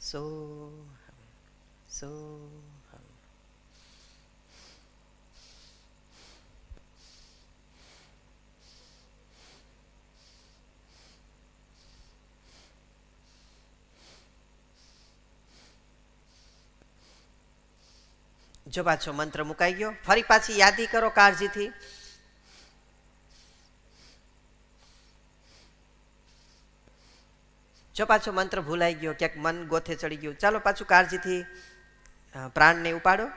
સોહમ સોહમ જો પાછો મંત્ર મુકાઈ ગયો ફરી પાછી યાદી કરો કાળજીથી. જો પાછો મંત્ર ભૂલાઈ ગયો, ક્યાંક મન ગોથે ચડી ગયું. ચાલો પાછું કાળજીથી પ્રાણને ઉપાડો.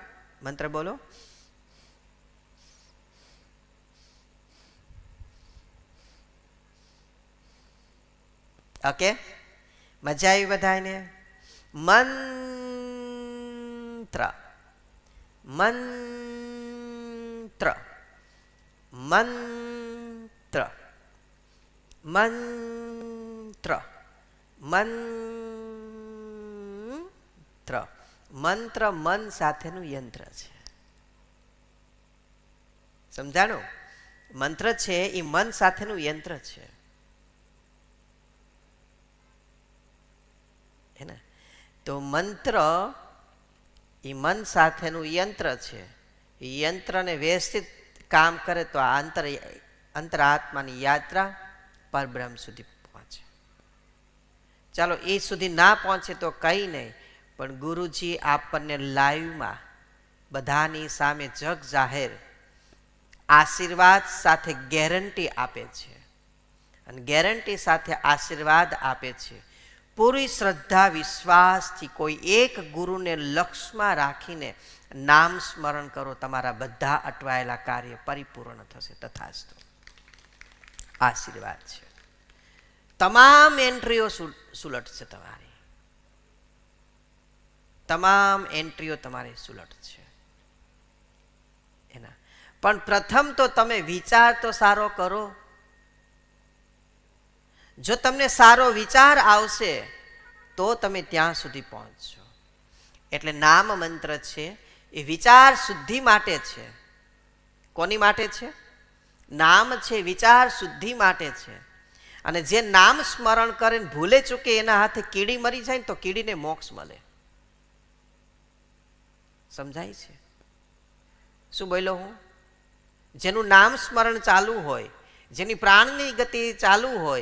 મંત્ર બોલો. ઓકે? મજા આવી બધાને મંત્ર. મંત્ર. મંત્ર. મંત્ર. મંત્ર. મંત્ર મન સાથેનું યંત્ર છે. સમજાણું? મંત્ર છે, એ મન સાથેનું યંત્ર છે. તો મંત્ર, એ મન સાથેનું યંત્ર છે. એ યંત્રને વ્યવસ્થિત કામ કરે તો આ અંતર અંતરાત્માની યાત્રા પરબ્રહ્મ સુધી ચાલો એ સુધી ના પહોંચે તો કંઈ નહીં, પણ ગુરુજી આપણને લાઈવમાં બધાની સામે જગ જાહેર આશીર્વાદ સાથે ગેરંટી આપે છે. અને ગેરંટી સાથે આશીર્વાદ આપે છે. પૂરી શ્રદ્ધા, વિશ્વાસથી કોઈ એક ગુરુને લક્ષમાં રાખીને નામ સ્મરણ કરો, તમારા બધા અટવાયેલા કાર્ય પરિપૂર્ણ થશે તથાસ્તુ. આશીર્વાદ છે. તમામ એન્ટ્રીઓ સુલ- સુલટ છે તમારી. તમામ એન્ટ્રીઓ તમારી સુલટ છે. એના. પણ પ્રથમ તો તમે વિચાર તો સારો કરો. જો તમને સારો વિચાર આવશે, તો તમે ત્યાં સુધી પહોંચશો. એટલે નામ મંત્ર છે, એ વિચાર શુદ્ધિ માટે છે. કોની માટે છે? નામ છે, વિચાર શુદ્ધિ માટે છે. અને જે નામ સ્મરણ કરે ભૂલે ચૂકે એના હાથે કીડી મરી જાય ને તો કીડીને મોક્ષ મળે. સમજાય છે? શું બોલો હું? જેનું નામ સ્મરણ ચાલુ હોય, જેની પ્રાણની ગતિ ચાલુ હોય